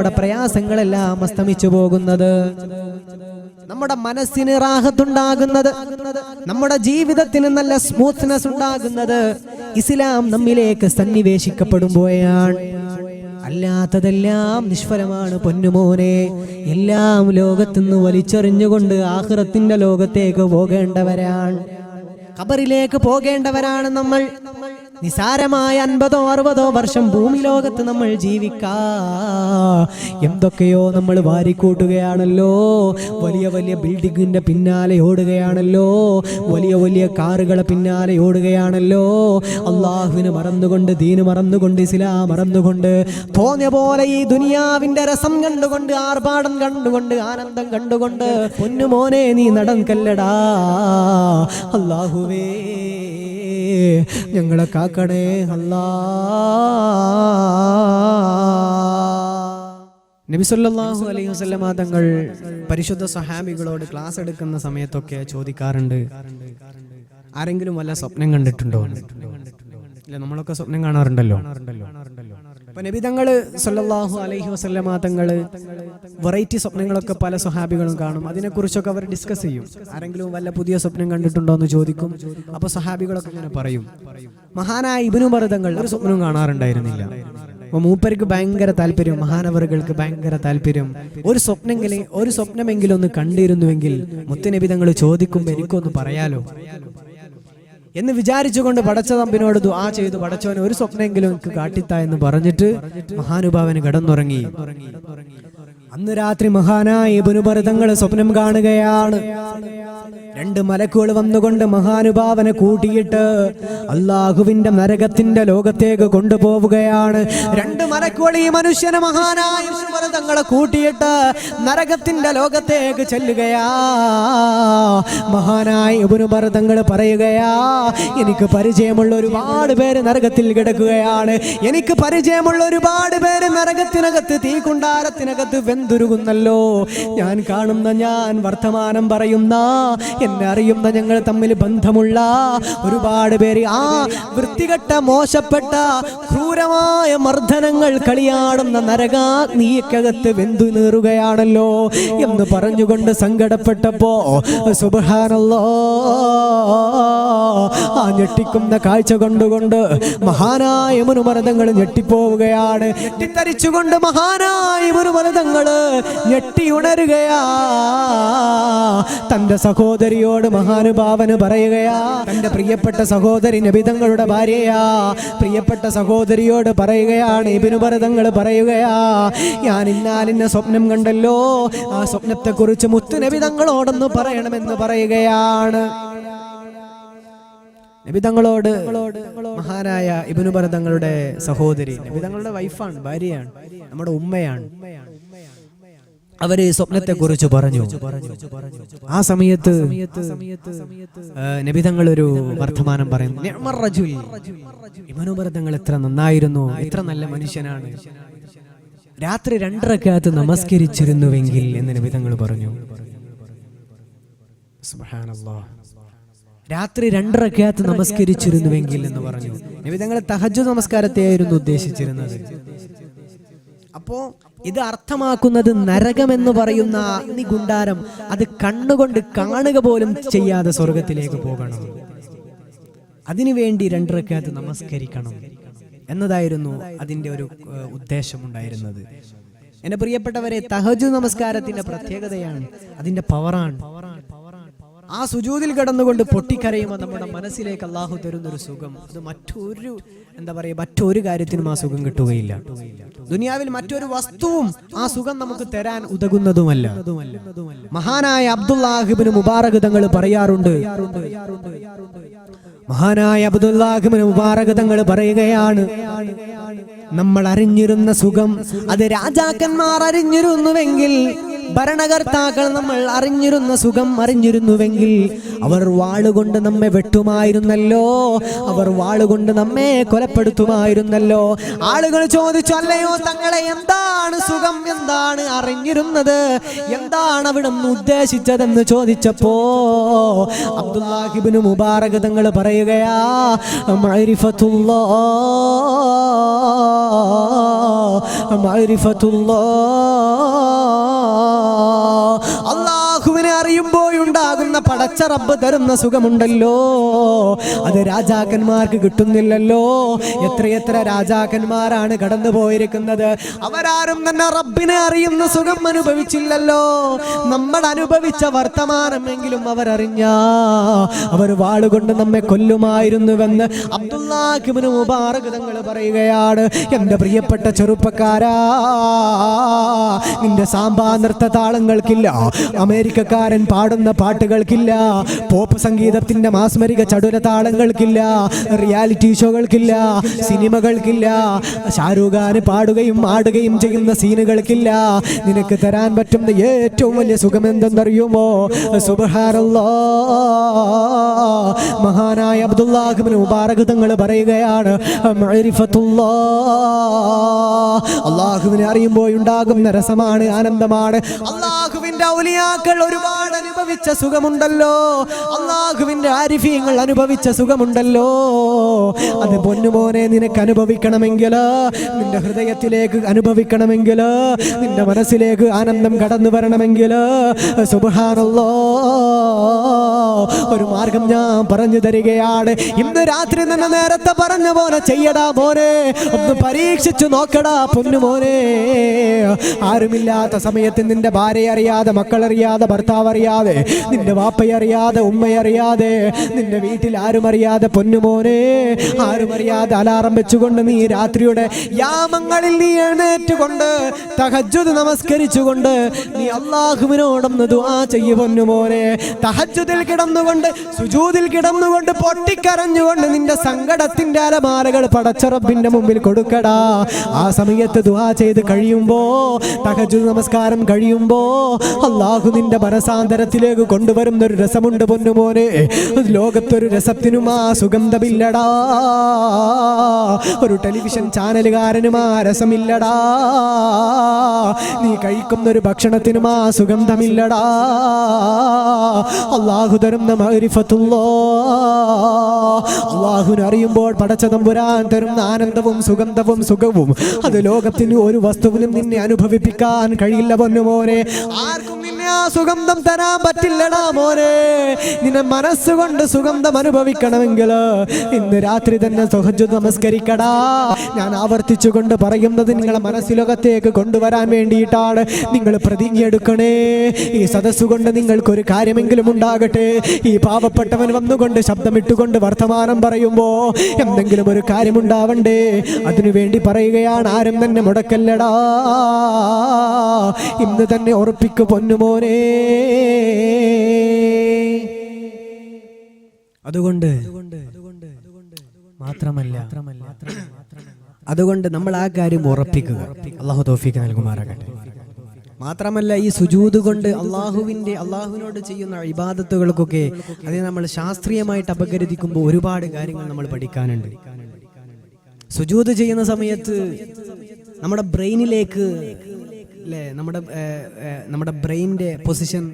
നമ്മുടെ പ്രയാസങ്ങളെല്ലാം അസ്തമിച്ചു പോകുന്നത്. നമ്മുടെ മനസ്സിന് റാഹത്തുണ്ടാകുന്നത് നമ്മുടെ ജീവിതത്തിന് നല്ല സ്മൂത്ത്നെസ് ഉണ്ടാകുന്നത് ഇസ്ലാം നമ്മിലേക്ക് സന്നിവേശിക്കപ്പെടുമ്പോഴാണ്. അല്ലാത്തതെല്ലാം നിഷ്ഫലമാണ് പൊന്നുമോനെ. എല്ലാം ലോകത്തുനിന്ന് വലിച്ചെറിഞ്ഞുകൊണ്ട് ആഹ്റത്തിന്റെ ലോകത്തേക്ക് പോകേണ്ടവരാണ്. ഖബറിലേക്ക് പോകേണ്ടവരാണ് നമ്മൾ. നിസാരമായ അൻപതോ അറുപതോ വർഷം ഭൂമി ലോകത്ത് നമ്മൾ ജീവിക്കാ. എന്തൊക്കെയോ നമ്മൾ വാരിക്കൂട്ടുകയാണല്ലോ. വലിയ വലിയ ബിൽഡിങ്ങിന്റെ പിന്നാലെ ഓടുകയാണല്ലോ. വലിയ വലിയ കാറുകളെ പിന്നാലെ ഓടുകയാണല്ലോ. അള്ളാഹുവിന് മറന്നുകൊണ്ട് ദീന് മറന്നുകൊണ്ട് ഇസ്ലാം മറന്നുകൊണ്ട് തോന്നിയ പോലെ ഈ ദുനിയാവിന്റെ രസം കണ്ടുകൊണ്ട് ആർഭാടം കണ്ടുകൊണ്ട് ആനന്ദം കണ്ടുകൊണ്ട് പൊന്നുമോനെ നീ നടൻ കല്ലടാ. അള്ളാഹുവേ. ഞങ്ങളെ കാക്കണേ അല്ലാ. നബിസല്ലാഹു അലൈഹി വസല്ലമ തങ്ങൾ പരിശുദ്ധ സഹാബികളോട് ക്ലാസ് എടുക്കുന്ന സമയത്തൊക്കെ ചോദിക്കാറുണ്ട്. ആരെങ്കിലും വല്ല സ്വപ്നം കണ്ടിട്ടുണ്ടോ? ഇല്ല നമ്മളൊക്കെ സ്വപ്നം കാണാറുണ്ടല്ലോ. തങ്ങൾ സല്ലല്ലാഹു അലൈഹി വസല്ലമ തങ്ങൾ വെറൈറ്റി സ്വപ്നങ്ങളൊക്കെ പല സ്വഹാബികളും കാണും. അതിനെക്കുറിച്ചൊക്കെ അവർ ഡിസ്കസ് ചെയ്യും. ആരെങ്കിലും വല്ല പുതിയ സ്വപ്നം കണ്ടിട്ടുണ്ടോ എന്ന് ചോദിക്കും. അപ്പൊ സ്വഹാബികളൊക്കെ ഇങ്ങനെ പറയും. മഹാനായ ഇബിനു മറുതങ്ങൾ ഒരു സ്വപ്നവും കാണാറുണ്ടായിരുന്നില്ല. അപ്പൊ മൂപ്പർക്ക് ഭയങ്കര താല്പര്യം മഹാനവറുകൾക്ക് ഭയങ്കര താല്പര്യം. ഒരു സ്വപ്നെങ്കിലും ഒരു സ്വപ്നമെങ്കിലും ഒന്ന് കണ്ടിരുന്നുവെങ്കിൽ മുത്തനബി തങ്ങൾ ചോദിക്കുമ്പോൾ എനിക്കൊന്ന് പറയാലോ? എന്ന് വിചാരിച്ചുകൊണ്ട് പടച്ച തമ്പിനോട് ദുആ ചെയ്തു. പടച്ചവൻ ഒരു സ്വപ്നമെങ്കിലും എനിക്ക് കാട്ടിത്ത എന്ന് പറഞ്ഞിട്ട് മഹാനുഭാവന് കടന്നുറങ്ങി. അന്ന് രാത്രി മഹാനായ ഇബുനുപരിതങ്ങൾ സ്വപ്നം കാണുകയാണ്. രണ്ട് മലക്കുകൾ വന്നുകൊണ്ട് മഹാനുഭാവനെ കൂട്ടിയിട്ട് അള്ളാഹുവിന്റെ നരകത്തിന്റെ ലോകത്തേക്ക് കൊണ്ടുപോവുകയാണ്. രണ്ട് മലക്കുകൾ ഈ മനുഷ്യനെ മഹാനായ തങ്ങളെ കൂട്ടിയിട്ട് നരകത്തിന്റെ ലോകത്തേക്ക് ചെല്ലുകയാ. മഹാനായ ഇബുനുപർതങ്ങൾ പറയുകയാ എനിക്ക് പരിചയമുള്ള ഒരുപാട് പേര് നരകത്തിൽ കിടക്കുകയാണ്. എനിക്ക് പരിചയമുള്ള ഒരുപാട് പേര് നരകത്തിനകത്ത് തീകുണ്ടാരത്തിനകത്ത് വെന്തുരുകുന്നല്ലോ ഞാൻ കാണുന്ന ഞാൻ വർത്തമാനം പറയുന്ന എന്നെ അറിയുന്ന ഞങ്ങൾ തമ്മിൽ ബന്ധമുള്ള ഒരുപാട് പേര്. ആ വൃത്തികെട്ട മോശപ്പെട്ട ക്രൂരമായ മർദ്ദനങ്ങൾ കളിയാടുന്ന നരകാഗ്നിയക്കകത്ത് വെന്തു നീറുകയാണല്ലോ എന്ന് പറഞ്ഞുകൊണ്ട് സങ്കടപ്പെട്ടപ്പോ സുബഹാനല്ലോ ആ ഞെട്ടിക്കുന്ന കാഴ്ച കണ്ടുകൊണ്ട് മഹാനായ മുനുമരതങ്ങൾ ഞെട്ടിപ്പോവുകയാണ്. ഞെട്ടിത്തരിച്ചുകൊണ്ട് മഹാനായ മുനുമരതങ്ങൾ ഞെട്ടി ഉണരുകയാ തന്റെ സഹോദരിയോട് മഹാനുഭാവന് പറയുകയാ. തന്റെ പ്രിയപ്പെട്ട സഹോദരി നബിതങ്ങളുടെ ഭാര്യയാ. പ്രിയപ്പെട്ട സഹോദരിയോട് പറയുകയാണ് ഇബിനുപരതങ്ങൾ പറയുകയാ. ഞാൻ ഇന്നാലിന്ന സ്വപ്നം കണ്ടല്ലോ. ആ സ്വപ്നത്തെ കുറിച്ച് മുത്തുനബിതങ്ങളോടൊന്ന് പറയണമെന്ന് പറയുകയാണ്. നബിതങ്ങളോട് മഹാനായ ഇബിനുപരതങ്ങളുടെ സഹോദരി. നബിതങ്ങളുടെ വൈഫാണ് ഭാര്യയാണ് നമ്മുടെ ഉമ്മയാണ് ഉമ്മയാണ്. അവർ സ്വപ്നത്തെക്കുറിച്ച് പറഞ്ഞു. ആ സമയത്ത് നബിതങ്ങൾ ഒരു വർത്തമാനം പറയുന്നു. തങ്ങൾ എത്ര നന്നായിരുന്നു എത്ര നല്ല മനുഷ്യനാണ്. രാത്രി രണ്ടരക്കകത്ത് നമസ്കരിച്ചിരുന്നുവെങ്കിൽ എന്ന് നബിതങ്ങൾ പറഞ്ഞു. രാത്രി രണ്ടരക്കകത്ത് നമസ്കരിച്ചിരുന്നുവെങ്കിൽ എന്ന് പറഞ്ഞു. നബിതങ്ങൾ തഹജ് നമസ്കാരത്തെയായിരുന്നു ഉദ്ദേശിച്ചിരുന്നത്. അപ്പോ ഇത് അർത്ഥമാക്കുന്നത് നരകമെന്ന് പറയുന്ന അഗ്നിഗുണ്ടാരം അത് കണ്ണുകൊണ്ട് കാണുക പോലും ചെയ്യാതെ സ്വർഗത്തിലേക്ക് പോകണം. അതിനുവേണ്ടി രണ്ടരക്കകത്ത് നമസ്കരിക്കണം എന്നതായിരുന്നു അതിന്റെ ഒരു ഉദ്ദേശമുണ്ടായിരുന്നത്. എന്റെ പ്രിയപ്പെട്ടവരെ തഹജു നമസ്കാരത്തിന്റെ പ്രത്യേകതയാണ് അതിന്റെ പവറാണ്. ആ സുജൂതിൽ കിടന്നുകൊണ്ട് പൊട്ടിക്കരയുമ്പോൾ നമ്മുടെ മനസ്സിലേക്ക് അള്ളാഹു തരുന്ന ഒരു സുഖം? അത് മറ്റൊരു എന്താ പറയുക മറ്റൊരു കാര്യത്തിനും ആ സുഖം കിട്ടുകയില്ല. ദുനിയാവിൽ മറ്റൊരു വസ്തുവും ആ സുഖം നമുക്ക് തരാൻ ഉതകുന്നതുമല്ല. മഹാനായ അബ്ദുല്ലാഹിബിന് മുബാറക് തങ്ങൾ പറയാറുണ്ട് മഹാനായ അബ്ദുല്ലാഹിബിന് മുബാറക് തങ്ങൾ പറയുകയാണ് നമ്മൾ അറിഞ്ഞിരുന്ന സുഖം അത് രാജാക്കന്മാർ അറിഞ്ഞിരുന്നുവെങ്കിൽ ഭരണകർത്താക്കൾ നമ്മൾ അറിഞ്ഞിരുന്ന സുഖം അറിഞ്ഞിരുന്നുവെങ്കിൽ അവർ വാളുകൊണ്ട് നമ്മെ വെട്ടുമായിരുന്നല്ലോ. അവർ വാളുകൊണ്ട് നമ്മെ കൊലപ്പെടുത്തുമായിരുന്നല്ലോ. ആളുകൾ ചോദിച്ചു അല്ലയോ തങ്ങളെ എന്താണ് സുഖം? എന്താണ് അറിഞ്ഞിരുന്നത്? എന്താണ് അവിടെ ഉദ്ദേശിച്ചതെന്ന് ചോദിച്ചപ്പോ അബ്ദുല്ലാഹിബിന് മുബാറക് തങ്ങൾ പറയുകയാ മഅരിഫത്തുല്ലാ മഅരിഫത്തുല്ലാ. അള്ളാഹുവിനെ അറിയുമ്പോഴുണ്ടാകുന്ന പടച്ച റബ്ബ് തരുന്ന സുഖമുണ്ടല്ലോ. അത് രാജാക്കന്മാർക്ക് കിട്ടുന്നില്ലല്ലോ. എത്രയെത്ര രാജാക്കന്മാരാണ് കടന്നു പോയിരിക്കുന്നത്. അവരാരും തന്നെ റബ്ബിനെ അറിയുന്ന സുഖം അനുഭവിച്ചില്ലല്ലോ. നമ്മൾ അനുഭവിച്ച വർത്തമാനമെങ്കിലും അവരറിഞ്ഞ. അവർ വാളുകൊണ്ട് നമ്മെ കൊല്ലുമായിരുന്നുവെന്ന് അബ്ദുല്ലാഹിബിന് മുബാറക് തങ്ങൾ പറയുകയാണ്. എന്റെ പ്രിയപ്പെട്ട ചെറുപ്പക്കാരാ നിന്റെ സാമ്പാ നൃത്ത താളങ്ങൾക്കില്ല. അമേരിക്കക്കാരൻ പാടുന്ന പാട്ടുകൾക്കില്ല. പോപ്പ് സംഗീതത്തിന്റെ മാസ്മരിക ചടുല താളങ്ങൾക്കില്ല റിയാലിറ്റി ഷോകൾക്കില്ല സിനിമകൾക്കില്ല ഷാരൂഖ് ഖാന് പാടുകയും ആടുകയും ചെയ്യുന്ന സീനുകൾക്കില്ല. നിനക്ക് തരാൻ പറ്റുന്ന ഏറ്റവും വലിയ സുഖം എന്തെന്നറിയുമോ സുബഹാറല്ലോ മഹാനായ അബ്ദുല്ലാഹിബിന് മുബാറക് പറയുകയാണ് അള്ളാഹുവിനെ അറിയുമ്പോൾ ഉണ്ടാകുന്ന രസമാണ് ആനന്ദമാണ്. അള്ളാഹുവിന്റെ ഔലിയാക്കൾ ഒരുപാട് അനുഭവിച്ച സുഖമുണ്ടല്ലോ. അള്ളാഹുവിന്റെ ആരിഫീങ്ങൾ അനുഭവിച്ച സുഖമുണ്ടല്ലോ. അത് പൊന്നുമോനെ നിനക്ക് അനുഭവിക്കണമെങ്കിൽ നിന്റെ ഹൃദയത്തിലേക്ക് അനുഭവിക്കണമെങ്കിൽ നിന്റെ മനസ്സിലേക്ക് ആനന്ദം കടന്നു വരണമെങ്കിൽ സുബഹാനല്ലോ. ഒരു മാർഗം ഞാൻ പറഞ്ഞു തരികയാണ്. ഇന്ന് രാത്രി തന്നെ നേരത്തെ പറഞ്ഞ പോലെ ചെയ്യടാ മോനെ. ഒന്ന് പരീക്ഷിച്ചു നോക്കടാ പൊന്നുമോനെ. ആരുമില്ലാത്ത സമയത്ത് നിന്റെ ഭാര്യ അറിയാതെ മക്കളറിയാതെ ഭർത്താവ് അറിയാതെ നിന്റെ വാപ്പയെ അറിയാതെ ഉമ്മയറിയാതെ. നിന്റെ വീട്ടിൽ ആരും അറിയാതെ പൊന്നുമോനെ. ആരും അറിയാതെ അലാറം വെച്ചുകൊണ്ട് നീ രാത്രിയുടെ യാമങ്ങളിൽ നീ എഴുന്നേറ്റുകൊണ്ട് തഹജ്ജുദ് നമസ്കരിച്ചുകൊണ്ട് നീ അള്ളാഹുവിനോടൊന്ന് ദുആ ചെയ്യു പൊന്നുമോനെ. തഹജ്ജുദിൽ കിടന്നുകൊണ്ട് സുജൂദിൽ കിടന്നുകൊണ്ട് പൊട്ടിക്കരഞ്ഞുകൊണ്ട് നിന്റെ സങ്കടത്തിന്റെ അലമാലകൾ പടച്ചറബിന്റെ മുമ്പിൽ കൊടുക്കടാ. ആ സമയത്ത് ദുആ ചെയ്ത് കഴിയുമ്പോ തഹജ്ജുദ് നമസ്കാരം കഴിയുമ്പോ അള്ളാഹു നിന്റെ മനസാന്തരത്തിലേക്ക് കൊണ്ടുവരുന്ന ഒരു രസമുണ്ട് പൊന്നുമോനെ ലോകത്തൊരു രസത്തിനും ആ സുഗന്ധമില്ലടാ. ഒരു ടെലിവിഷൻ ചാനലുകാരനും ആ രസമില്ലടാ. നീ കഴിക്കുന്ന ഒരു ഭക്ഷണത്തിനും ആ സുഗന്ധമില്ലടാ. അള്ളാഹു തരുന്ന മരിഫത്തുള്ളോ അള്ളാഹുവിനെ അറിയുമ്പോൾ പടച്ച തമ്പുരാൻ തരുന്ന ആനന്ദവും സുഗന്ധവും സുഖവും അത് ലോകത്തിന് ഒരു വസ്തുവിനും നിന്നെ അനുഭവിപ്പിക്കാൻ കഴിയില്ല പൊന്നുമോനെ ആർക്കും ആ സുഗന്ധം തരാൻ പറ്റില്ലടാ മോനെ. നിന്നെ മനസ്സുകൊണ്ട് സുഗന്ധം അനുഭവിക്കണമെങ്കിൽ ഇന്ന് രാത്രി തന്നെ സുഹജു നമസ്കരിക്കടാ. ഞാൻ ആവർത്തിച്ചുകൊണ്ട് പറയുന്നത് നിങ്ങളെ മനസ്സിലകത്തേക്ക് കൊണ്ടുവരാൻ വേണ്ടിയിട്ടാണ്. നിങ്ങൾ പ്രതിജ്ഞ എടുക്കണേ ഈ സദസ്സുകൊണ്ട് നിങ്ങൾക്കൊരു കാര്യമെങ്കിലും ഉണ്ടാകട്ടെ. ഈ പാവപ്പെട്ടവൻ വന്നുകൊണ്ട് ശബ്ദമിട്ടുകൊണ്ട് വർത്തമാനം പറയുമ്പോ എന്തെങ്കിലും ഒരു കാര്യമുണ്ടാവണ്ടേ? അതിനു വേണ്ടി പറയുകയാണ് ആരും തന്നെ മുടക്കല്ലടാ. ഇന്ന് തന്നെ ഉറപ്പിക്കു പൊന്നുമോനെ അതുകൊണ്ട് മാത്രമല്ല അതുകൊണ്ട് നമ്മൾ ആ കാര്യം ഉറപ്പിക്കുക. അള്ളാഹു തോഫിക്ക് നൽകുമാറാകട്ടെ. മാത്രമല്ല ഈ സുജൂത് കൊണ്ട് അള്ളാഹുവിന്റെ അള്ളാഹുവിനോട് ചെയ്യുന്ന ഇബാദത്തുകൾക്കൊക്കെ അതിനെ നമ്മൾ ശാസ്ത്രീയമായിട്ട് അപകരിക്കുമ്പോൾ ഒരുപാട് കാര്യങ്ങൾ നമ്മൾ പഠിക്കാനുണ്ട്. സുജൂത് ചെയ്യുന്ന സമയത്ത് നമ്മുടെ ബ്രെയിനിലേക്ക് അല്ലേ നമ്മുടെ നമ്മുടെ ബ്രെയിനിന്റെ പൊസിഷൻ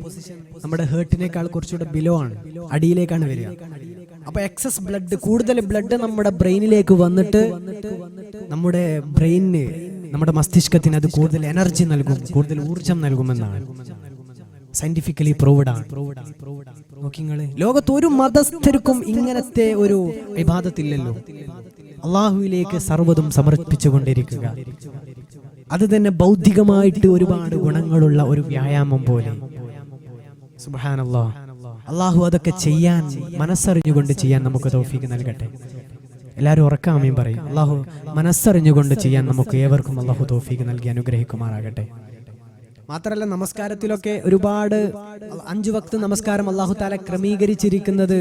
നമ്മുടെ ഹേർട്ടിനേക്കാൾ കുറച്ചുകൂടെ ബിലോ ആണ്. അടിയിലേക്കാണ് വരിക. അപ്പൊ എക്സസ് ബ്ലഡ് കൂടുതൽ ബ്ലഡ് നമ്മുടെ ബ്രെയിനിലേക്ക് വന്നിട്ട് നമ്മുടെ ബ്രെയിനിന് നമ്മുടെ മസ്തിഷ്കത്തിന് അത് കൂടുതൽ എനർജി നൽകും കൂടുതൽ ഊർജം നൽകുമെന്നാണ്. സയന്റിഫിക്കലി പ്രൂവ്ഡ് ആണ്. നോക്കിങ്ങൾ ലോകത്ത് ഒരു മതസ്ഥർക്കും ഇങ്ങനത്തെ ഒരു വിവാദത്തില്ലല്ലോ. അള്ളാഹുവിലേക്ക് സർവതും സമർപ്പിച്ചുകൊണ്ടിരിക്കുക. അത് തന്നെ ബൗദ്ധികമായിട്ട് ഒരുപാട് ഗുണങ്ങളുള്ള ഒരു വ്യായാമം പോലെ. അള്ളാഹു അതൊക്കെ ചെയ്യാൻ മനസ്സറിഞ്ഞുകൊണ്ട് ചെയ്യാൻ നമുക്ക് തോഫിക്ക് നൽകട്ടെ. എല്ലാവരും ഉറക്കാമയും പറയും. അള്ളാഹു മനസ്സറിഞ്ഞുകൊണ്ട് ചെയ്യാൻ നമുക്ക് ഏവർക്കും അള്ളാഹു തോഫിക്ക് നൽകി അനുഗ്രഹിക്കുമാറാകട്ടെ. മാത്രമല്ല നമസ്കാരത്തിലൊക്കെ ഒരുപാട് അഞ്ചു വക്ത് നമസ്കാരം അള്ളാഹു താല ക്രമീകരിച്ചിരിക്കുന്നത്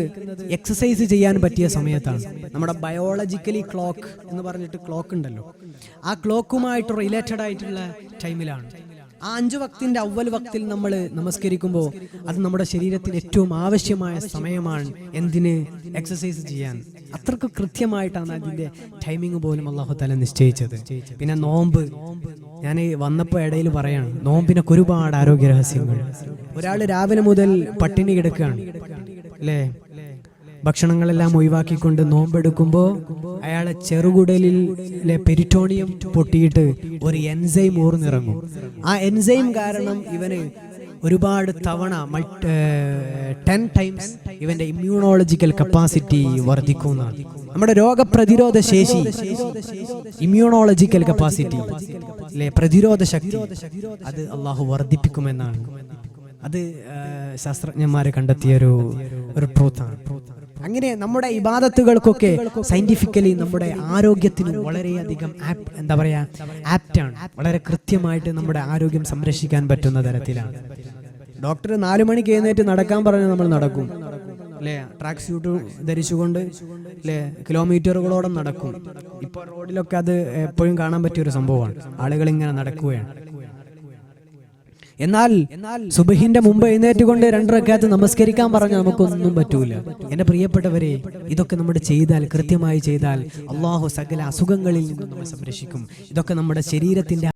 എക്സസൈസ് ചെയ്യാൻ പറ്റിയ സമയത്താണ്. നമ്മുടെ ബയോളജിക്കലി ക്ലോക്ക് എന്ന് പറഞ്ഞിട്ട് ക്ലോക്ക് ഉണ്ടല്ലോ. ആ ക്ലോക്കുമായിട്ട് റിലേറ്റഡ് ആയിട്ടുള്ള ടൈമിലാണ് ആ അഞ്ചു വക്തിന്റെ അവൽ വക്തിൽ നമ്മൾ നമസ്കരിക്കുമ്പോൾ അത് നമ്മുടെ ശരീരത്തിന് ഏറ്റവും ആവശ്യമായ സമയമാണ് എന്തിന്? എക്സസൈസ് ചെയ്യാൻ. അത്രയ്ക്ക് കൃത്യമായിട്ടാണ് അതിന്റെ ടൈമിംഗ് പോലും അള്ളാഹു താല നിശ്ചയിച്ചത്. പിന്നെ നോമ്പ്. ഞാൻ വന്നപ്പോൾ ഇടയിൽ പറയാണ് നോമ്പിനൊക്കെ ഒരുപാട് ആരോഗ്യ രഹസ്യങ്ങൾ. ഒരാൾ രാവിലെ മുതൽ പട്ടിണി കിടക്കുകയാണ് അല്ലേ? ഭക്ഷണങ്ങളെല്ലാം ഒഴിവാക്കിക്കൊണ്ട് നോമ്പെടുക്കുമ്പോൾ അയാളെ ചെറുകുടലിലെ പെരിറ്റോണിയം പൊട്ടിയിട്ട് ഒരു എൻസൈം ഊർന്നിറങ്ങും. ആ എൻസൈം കാരണം ഇവന് ഒരുപാട് തവണ ടെൻ ടൈംസ് ഇവന്റെ ഇമ്മ്യൂണോളജിക്കൽ കപ്പാസിറ്റി വർദ്ധിക്കുന്നതാണ് നമ്മുടെ രോഗപ്രതിരോധ ശേഷി ഇമ്മ്യൂണോളജിക്കൽ കപ്പാസിറ്റി അല്ലെ പ്രതിരോധ ശക്തി അത് അള്ളാഹു വർദ്ധിപ്പിക്കുമെന്നാണ്. അത് ശാസ്ത്രജ്ഞന്മാരെ കണ്ടെത്തിയ ഒരു ഒരു ട്രൂത്താണ് അങ്ങനെ നമ്മുടെ ഇബാദത്തുകൾക്കൊക്കെ സയന്റിഫിക്കലി നമ്മുടെ ആരോഗ്യത്തിന് വളരെയധികം ആപ് എന്താ പറയാ ആപ്റ്റാണ് വളരെ കൃത്യമായിട്ട് നമ്മുടെ ആരോഗ്യം സംരക്ഷിക്കാൻ പറ്റുന്ന തരത്തിലാണ്. ഡോക്ടർ നാലു മണിക്ക് എഴുന്നേറ്റ് നടക്കാൻ പറഞ്ഞാൽ നമ്മൾ നടക്കും. അല്ലേ ട്രാക്ക് സ്യൂട്ട് ധരിച്ചുകൊണ്ട് അല്ലേ കിലോമീറ്ററുകളോളം നടക്കും. ഇപ്പോൾ റോഡിലൊക്കെ അത് എപ്പോഴും കാണാൻ പറ്റിയ ഒരു സംഭവമാണ്. ആളുകൾ ഇങ്ങനെ നടക്കുകയാണ്. എന്നാൽ സുബഹിന്റെ മുമ്പ് എഴുന്നേറ്റ് കൊണ്ട് രണ്ടരക്കാലത്ത് നമസ്കരിക്കാൻ പറഞ്ഞാൽ നമുക്കൊന്നും പറ്റൂല. എന്റെ പ്രിയപ്പെട്ടവരെ ഇതൊക്കെ നമ്മൾ ചെയ്താൽ കൃത്യമായി ചെയ്താൽ അള്ളാഹു സകല അസുഖങ്ങളിൽ നിന്നും നമ്മെ സംരക്ഷിക്കും. ഇതൊക്കെ നമ്മുടെ ശരീരത്തിന്റെ